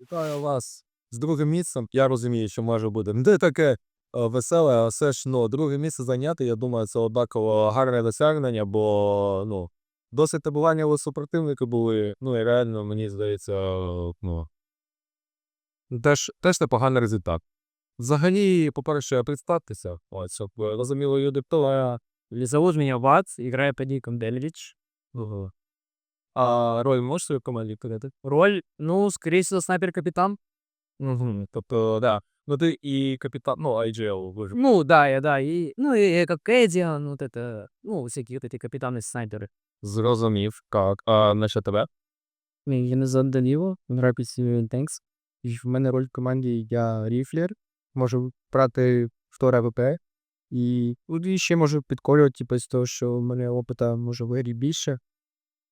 Вітаю вас з другим місцем. Я розумію, що може бути не таке е, веселе, а все ж ну, друге місце зайняти, я думаю, це однаково гарне досягнення, бо ну, досить табування у супротивники були. Ну і реально, мені здається, е, ну, теж, теж непоганий результат. Взагалі, по-перше, представтеся, от, щоб е, розуміли люди, хто я. Или зовут меня Вац, играю под ником. А роль можеш свою команді казати? Роль, ну, скорее всего, снайпер-капитан. Угу. Тобто, да. Ну ти і капітан, ну, IGL, ви ж Ну, да, я, да. И, ну, и, и как Эдди, ну, вот это, ну, всякие вот эти капитаны-снайперы. зрозумів. Так, а на що тебе? Мене звати Даніло, граю під Civilian Tanks. І в мене роль в команді я ріфлер, можу брати вторе ВП. І, ну, і ще можу підкорювати, типу, з того, що в мене опита може в грі більше.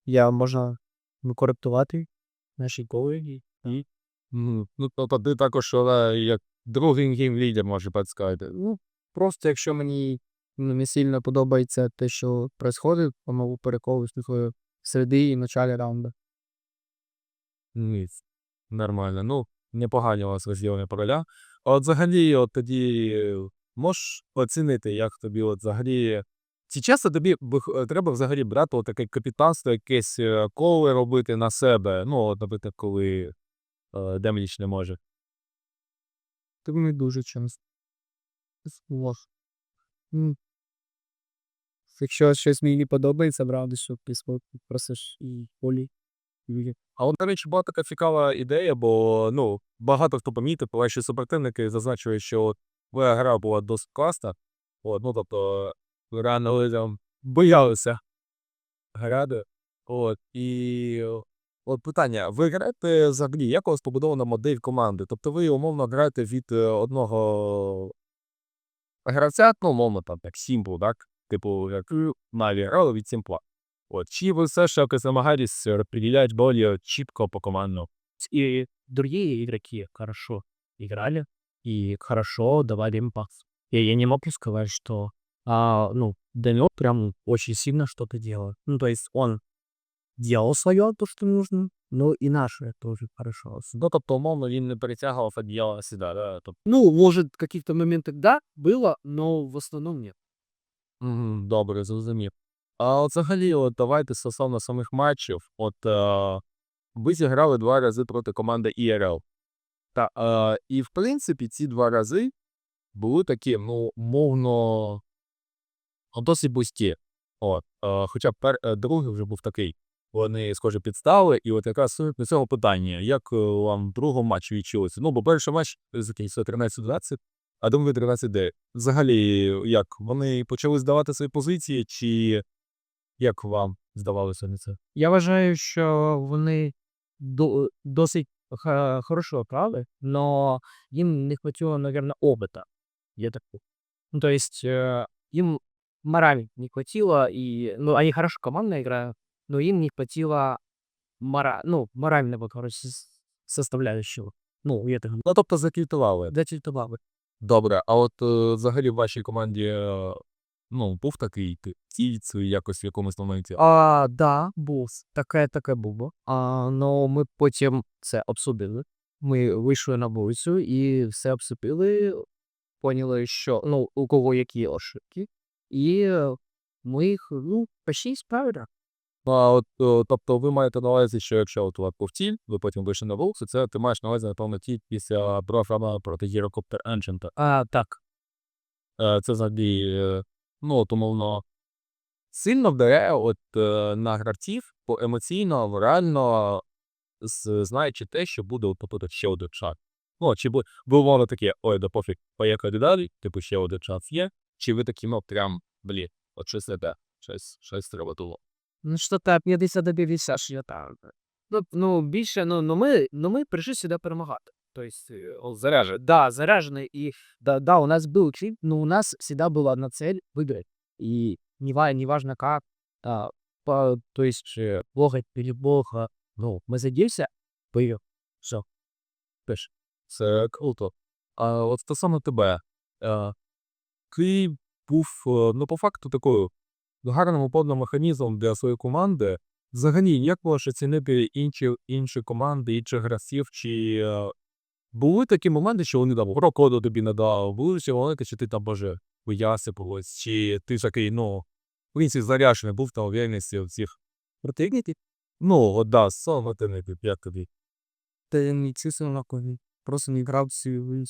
Я можна коректувати наші колеги. І, Мгм. Ну, тобто ти також але, як другий гейм-лідер, може сказати. ну, просто якщо мені ну, не сильно подобається те, що відбувається, то можу перековувати в середі і началі раунду. Ніц. Нормально. Ну, непогані у вас розділені поля. А от взагалі, от тоді е, можеш оцінити, як тобі от взагалі. Чи часто тобі е, треба взагалі брати таке капітанство, якесь е, коле робити на себе? Ну, от, наприклад, коли е, демліч не може. Тому не дуже часто. Якщо щось мені не подобається, правда, що письмо просиш і полі. А от, до речі, була така цікава ідея, бо ну, багато хто помітив, ваші супротивники зазначують, що от твоя гра була досить класна. От, ну, тобто, реально людям боялися грати. От, і от питання: ви граєте взагалі, як у вас побудована модель команди? Тобто ви умовно граєте від е, одного гравця, ну, умовно, там, як Сімпл, так? Типу, як Наві грали від Сімпла. От, чи ви все ж якось намагаєтесь розподіляти більш чітко по команду? И другие игроки хорошо играли и хорошо давали им пас. Я не могу сказать, что, а, ну, Данил прям очень сильно что-то делал. Ну, то есть он делал свое, то, что нужно, но и наше тоже хорошо. Ну, тобто, умовно, він не перетягував одіяло сюди, да? Тобто, Ну, может, в каких-то моментах да, было, но в основном нет. Мгм, Добре, зрозумів. А взагалі, от давайте стосовно самих матчів. От е, ви зіграли два рази проти команди IRL. Та, е, і в принципі, ці два рази були такі, ну, мовно, ну, досить бусті. От, е, хоча пер, е, другий вже був такий. Вони, схоже, підстали, і от якраз на цього питання, як е, вам в другому матчі відчулося? Ну, бо перший матч закінчився 13-20, а другий 13-9. Взагалі, як вони почали здавати свої позиції, чи як вам здавалося на це? Я вважаю, що вони до, досить хорошо грали, но їм не хватило, наверное, опыта. Я так думаю. То есть э, им морально не хватило, и, ну, они хорошо командно играют, но им не хватило мора, ну, морального, короче, с- составляющего. Ну, я так говорю. Ну, тобто закільтували. Датильтовали. Добре, а от е, взагалі в вашій команді е, ну, був такий тіць якось в якомусь моменті. А, да, був. Таке, таке було. А, ну, ми потім це обсудили. Ми вийшли на вулицю і все обсупили, поняли, що ну, у кого які ошибки, і е, ми їх ну, почти справили. Ну, а от, е, тобто ви маєте на увазі, що якщо от у вас був тіль, ви потім вийшли на вулицю, це ти маєш на увазі, напевно, ті після програма проти Гірокоптер Engine. А, так. Е, Це взагалі, ну, от, умовно, сильно вдаряє от, на гравців по емоційно, морально, знаючи те, що буде, от, наприклад, ще один шаг. Ну, чи ви, ви умовно такі, ой, да пофіг, поїхали далі, типу, ще один шанс є, чи ви такі, ну, прям, блін, от щось не те, щось, щось треба було. Ну, що-то 50 до 50 ж я так. Ну, ну, більше, ну, ну, ми, ну, ми прийшли сюди перемагати. То есть, э, заряжен. Да, заряженный. И да, да, у нас был клип, но у нас всегда была одна цель выиграть. И не, ва- не важно как, а, по, то есть э, плохо или плохо, ну, мы садимся, поехали. Все. Пиш. Це круто. А от стосовно тебе, е, ти був, е, ну, по факту, такою гарним опорним механізмом для своєї команди. Взагалі, як можеш оцінити інші, інші команди, інших гравців, чи е, були такі моменти, що вони там проходу тобі не дали, були ще моменти, що ти там, боже, боявся когось, чи ти такий, ну, в принципі, заряджений був та уверенності в цих Противники? Ну, от да, саме ти не як тобі. Та я не цісив на. Просто не грав всі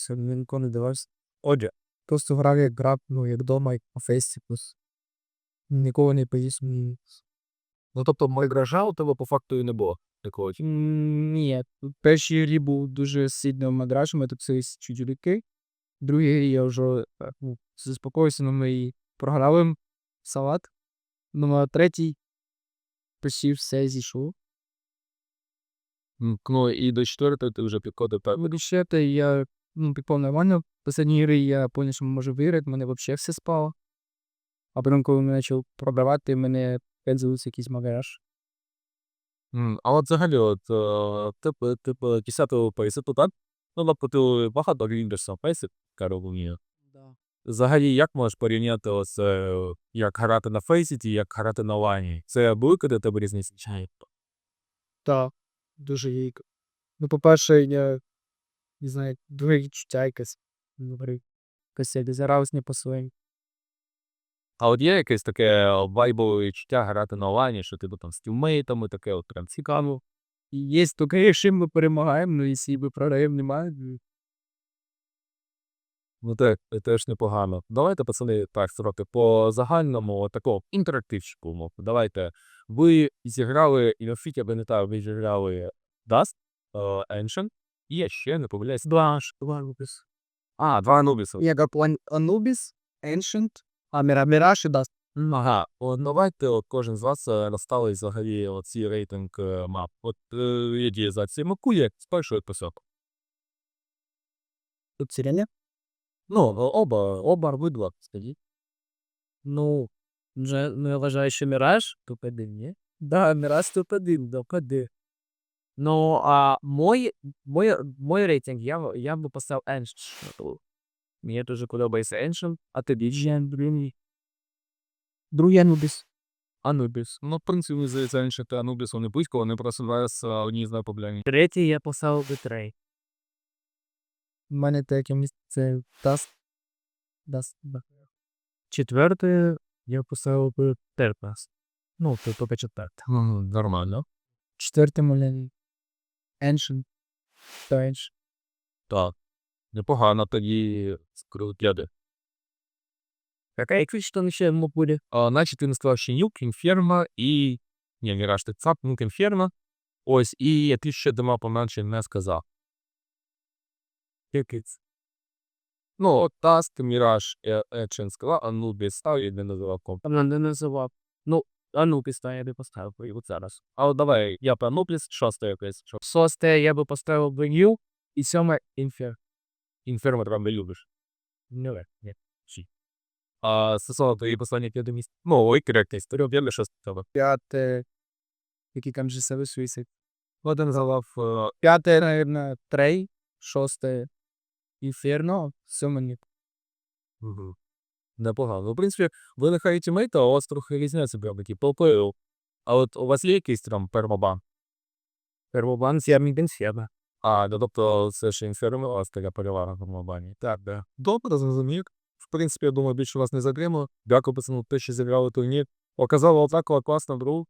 не нікого не дивився. Отже, Просто грав як грав, ну, як дома, як на фесті, плюс. Нікого не поїсть ну тобто майгража у тебе по факту і не було такого. Ні, в першій грі був дуже сильно мадраж, ми тут чуть ріки. В другій грі я вже е, ну, заспокоївся, но ми програли салат. Ну, а третій почти все зійшло. М, Ну і до четвертої ти вже підходив так. Вирішити я ну, підпав нормально. В останній грі я зрозумів, що можу виграти, мене взагалі все спало. А потім, коли ми почав продавати, мене пензилися якийсь магараж. М, А от взагалі, от типу, типу, 10-го пейситу, так? Ну, тобто ти багато гріндиш сам пейсит, я розумію. Взагалі, як можеш порівняти ось, е, як грати на фейсіті, як грати на лайні? Це велика для тебе різниця? Так, дуже гійко. Ну, по-перше, я не знаю, друге відчуття якесь. Говорю, якось я дезарався не по-своєму. А от є якесь таке вайбове відчуття грати на лайні, що ти там з тіммейтами, таке от прям цікаво. І є таке, якщо ми перемагаємо, ну, якщо ми програємо, немає. ну, так, це теж непогано. Давайте, пацани, так трохи по загальному от такого інтерактивчику умов. Давайте. Ви зіграли, і на фіті, я пам'ятаю, ви зіграли Dust, е, Ancient, я ще не помиляюсь. Два, два Анубіс. А, два Анубіса. Я Анубіс, Ancient, а Міра- Міраж і Даст. Ага, от давайте от кожен з вас розставить взагалі оці рейтинг е, мап. От е, які за ці макує з першої писок. Тут сирені? Ну, оба, оба обидва, скажіть. Ну, вже, ну, я вважаю, що Міраж топ-1, ні? Да, Міраж топ-1, топ-1. Ну, а мой, мой, мой рейтинг, я, я би поставив Ancient. Мені дуже подобається Ancient, а тобі Джен, другий. Другий Анубіс. Анубіс. Ну, в принципі, здається, інші та Анубіс, вони близько, вони просто е, одні з найпопулярніших. Третій я поставив Бетрей. У мене таке місце це Даст. Даст. Четверте я поставив Терпас. Ну, то тільки четверте. Нормально. Четверте моля Ancient. Ancient. Так. Непогано тоді скрутяди. Яка якась там ще буде? А, значить, ти не сказав ще Нюк, Інферма і... Ні, Міраж, ти цап, Нюк, Інферма. Ось, і ти ще дома поменше не сказав. Якийсь. Ну, от Міраж, Ечен сказав, Анубіс став і не називав комп. Там не називав. Ну, Анубіс, та я би поставив би от зараз. А от давай, я по Анубіс, шосте якесь. Шосте я би поставив би Нью, і сьоме Інфер. Інферма ти прям не любиш. Не, ні. А стосовно твої послання п'яте місце. Ну, і коректність. Ти об'єднали шосте тебе. П'яте. Які там же себе суїсить. Один е, П'яте, наверное, Трей. Шосте Інферно. Сьоме Нью. Угу. Непогано. Ну, в принципі, ви нехай тімейта, а у вас трохи різняться прям такі полкою. А от у вас є якийсь там пермобан? Пермобан з Ярмі Бенсєба. А, ну тобто це ще вас така перевага в пермобані. Так, да. Добре, зрозумів. В принципі, я думаю, більше вас не затримую. Дякую, пацану, те, що зіграли турнір. Показали атаку, класна гру.